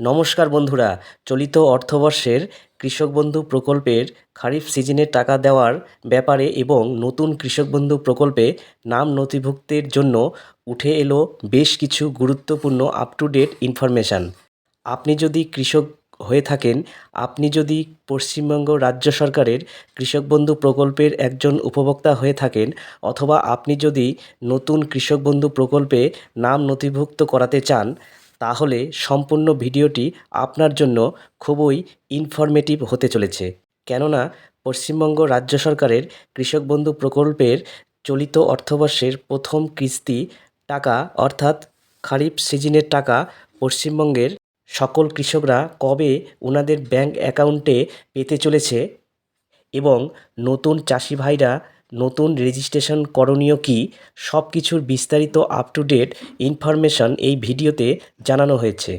নমস্কার বন্ধুরা, চলিত অর্থবর্ষের কৃষক বন্ধু প্রকল্পের খারিফ সিজনে টাকা দেওয়ার ব্যাপারে এবং নতুন কৃষক বন্ধু প্রকল্পে নাম নথিভুক্তের জন্য উঠে এলো বেশ কিছু গুরুত্বপূর্ণ আপ টু ডেট ইনফরমেশান আপনি যদি কৃষক হয়ে থাকেন, আপনি যদি পশ্চিমবঙ্গ রাজ্য সরকারের কৃষক বন্ধু প্রকল্পের একজন উপভোক্তা হয়ে থাকেন, অথবা আপনি যদি নতুন কৃষক বন্ধু প্রকল্পে নাম নথিভুক্ত করাতে চান তাহলে সম্পূর্ণ ভিডিওটি আপনার জন্য খুবই ইনফরমেটিভ হতে চলেছে। কেননা, পশ্চিমবঙ্গ রাজ্য সরকারের কৃষক বন্ধু প্রকল্পের চলিত অর্থবর্ষের প্রথম কিস্তি টাকা অর্থাৎ খারিফ সিজনের টাকা পশ্চিমবঙ্গের সকল কৃষকরা কবে ওনাদের ব্যাংক অ্যাকাউন্টে পেতে চলেছে এবং নতুন চাষি ভাইরা নতুন রেজিস্ট্রেশন করণীয় কী? সব কিছুর বিস্তারিত আপ টু ডেট ইনফরমেশন এই ভিডিওতে জানানো হয়েছে।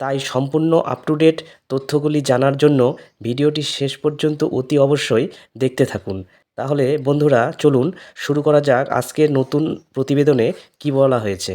তাই সম্পূর্ণ আপ টু ডেট তথ্যগুলি জানার জন্য ভিডিওটি শেষ পর্যন্ত অতি অবশ্যই দেখতে থাকুন। তাহলে বন্ধুরা, চলুন শুরু করা যাক আজকের নতুন প্রতিবেদনে কি বলা হয়েছে।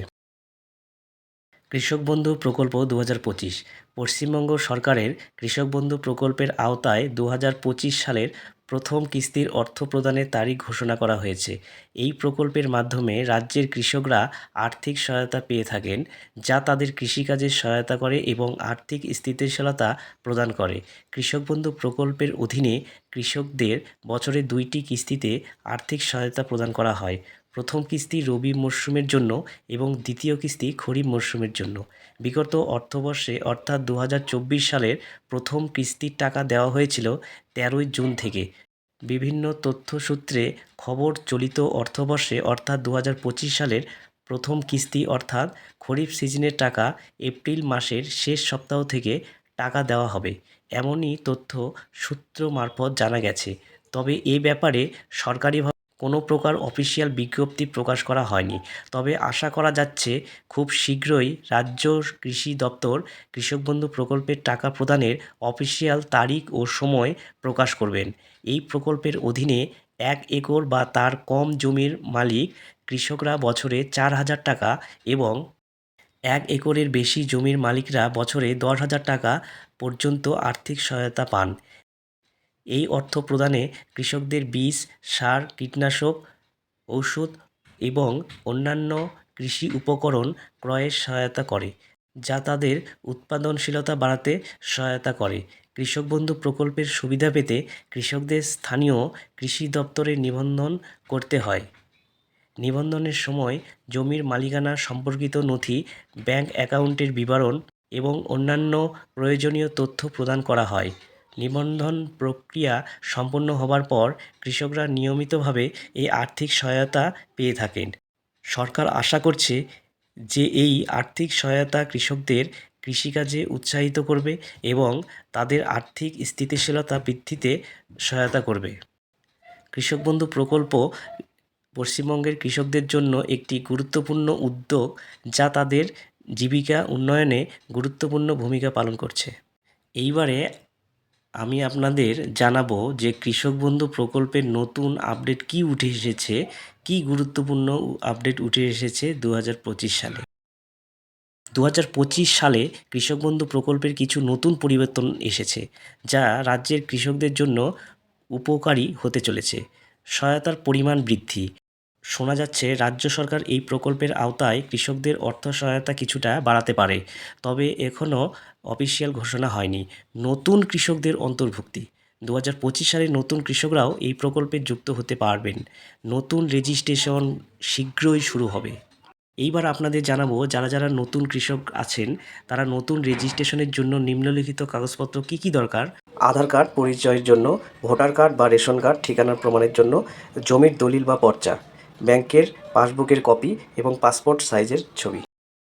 কৃষক বন্ধু প্রকল্প দু হাজার পঁচিশ। পশ্চিমবঙ্গ সরকারের কৃষক বন্ধু প্রকল্পের আওতায় দু হাজার পঁচিশ সালের প্রথম কিস্তির অর্থ প্রদানের তারিখ ঘোষণা করা হয়েছে। এই প্রকল্পের মাধ্যমে রাজ্যের কৃষকরা আর্থিক সহায়তা পেয়ে থাকেন, যা তাদের কৃষিকাজে সহায়তা করে এবং আর্থিক স্থিতিশীলতা প্রদান করে। কৃষক বন্ধু প্রকল্পের অধীনে কৃষকদের বছরে দুইটি কিস্তিতে আর্থিক সহায়তা প্রদান করা হয়। প্রথম কিস্তি রবি মরশুমের জন্য এবং দ্বিতীয় কিস্তি খরিফ মরশুমের জন্য। বিগত অর্থবর্ষে অর্থাৎ দু হাজার চব্বিশ সালের প্রথম কিস্তির টাকা দেওয়া হয়েছিল তেরোই জুন থেকে। বিভিন্ন তথ্যসূত্রে খবর চলিত অর্থবর্ষে অর্থাৎ দু হাজার পঁচিশ সালের প্রথম কিস্তি অর্থাৎ খরিফ সিজনের টাকা এপ্রিল মাসের শেষ সপ্তাহ থেকে টাকা দেওয়া হবে। এমনই তথ্য সূত্র মারফত জানা গেছে। তবে এ ব্যাপারে সরকারিভাবে কোনো প্রকার অফিসিয়াল বিজ্ঞপ্তি প্রকাশ করা হয়নি। তবে আশা করা যাচ্ছে, খুব শীঘ্রই রাজ্য কৃষি দপ্তর কৃষক বন্ধু প্রকল্পের টাকা প্রদানের অফিসিয়াল তারিখ ও সময় প্রকাশ করবেন। এই প্রকল্পের অধীনে এক একর বা তার কম জমির মালিক কৃষকরা বছরে চার হাজার টাকা এবং এক একরের বেশি জমির মালিকরা বছরে দশ হাজার টাকা পর্যন্ত আর্থিক সহায়তা পান। এই অর্থ প্রদানে কৃষকদের বীজ, সার, কীটনাশক, ঔষধ এবং অন্যান্য কৃষি উপকরণ ক্রয়ের সহায়তা করে, যা তাদের উৎপাদনশীলতা বাড়াতে সহায়তা করে। কৃষক বন্ধু প্রকল্পের সুবিধা পেতে কৃষকদের স্থানীয় কৃষি দপ্তরে নিবন্ধন করতে হয়। নিবন্ধনের সময় জমির মালিকানা সম্পর্কিত নথি, ব্যাংক অ্যাকাউন্টের বিবরণ এবং অন্যান্য প্রয়োজনীয় তথ্য প্রদান করা হয়। নিবন্ধন প্রক্রিয়া সম্পন্ন হবার পর কৃষকরা নিয়মিতভাবে এই আর্থিক সহায়তা পেয়ে থাকেন। সরকার আশা করছে যে এই আর্থিক সহায়তা কৃষকদের কৃষিকাজে উৎসাহিত করবে এবং তাদের আর্থিক স্থিতিশীলতা বৃদ্ধিতে সহায়তা করবে। কৃষক বন্ধু প্রকল্প পশ্চিমবঙ্গের কৃষকদের জন্য একটি গুরুত্বপূর্ণ উদ্যোগ যা তাদের জীবিকা উন্নয়নে গুরুত্বপূর্ণ ভূমিকা পালন করছে। এইবারে আমি আপনাদের জানাব যে কৃষক বন্ধু প্রকল্পের নতুন আপডেট কি উঠে এসেছে, কি গুরুত্বপূর্ণ আপডেট উঠে এসেছে দু হাজার পঁচিশ সালে। দু হাজার পঁচিশ সালে কৃষক বন্ধু প্রকল্পের কিছু নতুন পরিবর্তন এসেছে, যা রাজ্যের কৃষকদের জন্য উপকারী হতে চলেছে। সহায়তার পরিমাণ বৃদ্ধি শোনা যাচ্ছে, রাজ্য সরকার এই প্রকল্পের আওতায় কৃষকদের অর্থ সহায়তা কিছুটা বাড়াতে পারে। তবে এখনও অফিসিয়াল ঘোষণা হয়নি। নতুন কৃষকদের অন্তর্ভুক্তি। দু হাজার পঁচিশ সালে নতুন কৃষকরাও এই প্রকল্পে যুক্ত হতে পারবেন। নতুন রেজিস্ট্রেশন শীঘ্রই শুরু হবে। এইবার আপনাদের জানাব, যারা যারা নতুন কৃষক আছেন, তারা নতুন রেজিস্ট্রেশনের জন্য নিম্নলিখিত কাগজপত্র কি কি দরকার? আধার কার্ড, পরিচয়ের জন্য, ভোটার কার্ড বা রেশন কার্ড ঠিকানার প্রমাণের জন্য, জমির দলিল বা পর্চা। ব্যাংকের পাসবুকের কপি এবং পাসপোর্ট সাইজের ছবি।